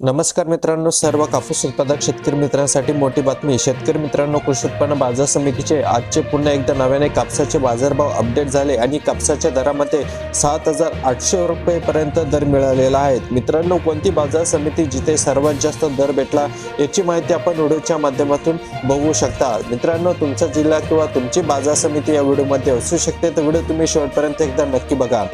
नमस्कार मित्रांनो सर्व कापूस उत्पादक शेतकरी मित्रांसाठी मोठी बातमी. शेतकरी मित्रांनो कृषी उत्पन्न बाजार समितीचे आजचे पुन्हा एकदा नव्याने कापसाचे बाजारभाव अपडेट झाले आणि कापसाच्या दरामध्ये सात हजार आठशे रुपयेपर्यंत दर मिळालेला आहे. मित्रांनो कोणती बाजार समिती जिथे सर्वात जास्त दर भेटला याची माहिती आपण व्हिडिओच्या माध्यमातून बघू शकता. मित्रांनो तुमचा जिल्हा किंवा तुमची बाजार समिती या व्हिडिओमध्ये असू शकते. तर व्हिडिओ तुम्ही शेवटपर्यंत एकदा नक्की बघा.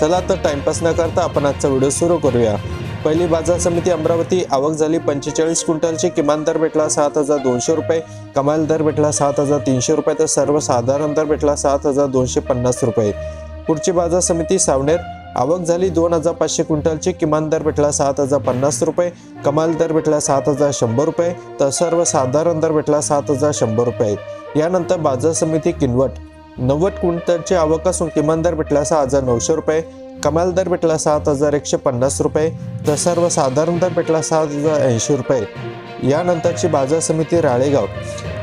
चला तर टाइमपास न करता आपण आजचा व्हिडिओ सुरू करूया. पहिली बाजार समिती अमरावती आवक झाली पंचेचाळीस क्विंटलची किमान दर भेटला सात हजार दोनशे रुपये कमाल दर भेटला सात हजार तीनशे रुपये तर सर्वसाधारण दर भेटला सात हजार दोनशे पन्नास रुपये. पुढची बाजार समिती सावनेर आवक झाली दोन हजार पाचशे क्विंटलची किमान दर भेटला सात हजार पन्नास रुपये कमाल दर भेटला सात हजार शंभर रुपये तर सर्वसाधारण दर भेटला सात हजार शंभर रुपये. यानंतर बाजार समिती किनवट नव्वद क्विंटलची आवक असून किमान दर भेटला सहा हजार नऊशे रुपये कमाल दर भेटला सात हजार एकशे पन्नास रुपये तर सर्वसाधारण दर भेटला सात हजार ऐंशी रुपये. यानंतरची बाजार समिती राळेगाव.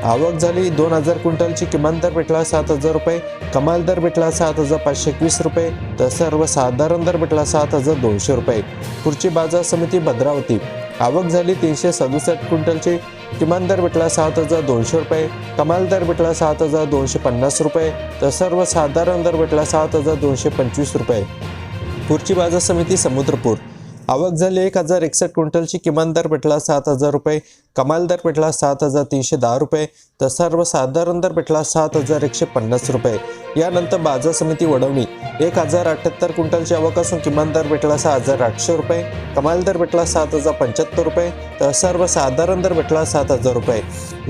आवक झाली दोन हजार क्विंटलची किमान दर भेटला सात हजार रुपये कमाल दर भेटला सात हजार पाचशे एकवीस रुपये तर सर्वसाधारण दर भेटला सात हजार दोनशे रुपये. पुढची बाजार समिती भद्रावती. आवक झाली तीनशे सदुसष्ट क्विंटलची किमान दर भेटला सात हजार दोनशे रुपये कमाल दर भेटला सात हजार दोनशे पन्नास रुपये तर सर्वसाधारण दर भेटला सात हजार दोनशे पंचवीस रुपये. पुढची बाजार समिती समुद्रपूर. आवक झाली एक हजार एकसष्ट क्विंटलची किमान दर भेटला सात हजार रुपये कमाल दर भेटला सात हजार तीनशे दहा रुपये तर सर्वसाधारण दर भेटला सात हजार एकशे पन्नास रुपये. यानंतर बाजार समिती वडवणी एक हजार अठ्ठ्याहत्तर क्विंटलची आवक असून किमान दर भेटला सहा हजार आठशे रुपये कमाल दर भेटला सात हजार पंच्याहत्तर रुपये तर सर्वसाधारण दर भेटला सात हजार रुपये.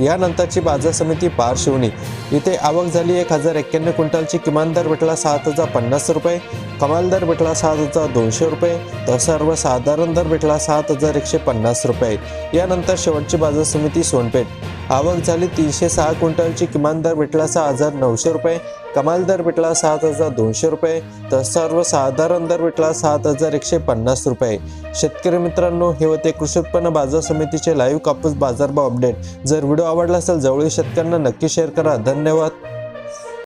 यानंतरची बाजार समिती पारशिवणी इथे आवक झाली एक हजार एक्क्याण्णव क्विंटलची किमान दर भेटला सात हजार पन्नास रुपये कमाल दर भेटला सात हजार दोनशे रुपये तर सर्वसाधारण दर भेटला सात हजार एकशे पन्नास रुपये. यानंतर शेवटची बाजार समिती सोनपेठ. आवक झाली तीनशे सहा क्विंटलची किमान दर भेटला सहा हजार नऊशे रुपये कमाल दर भेटला सात हजार दोनशे रुपये तर सर्वसाधारण दर भेटला सात हजार एकशे पन्नास रुपये. शेतकरी मित्रांनो हे होते कृषी उत्पन्न बाजार समितीचे लाईव्ह कापूस बाजारभाव अपडेट जर व्हिडिओ आवडला असेल जवळील शेतकऱ्यांना नक्की शेअर करा. धन्यवाद.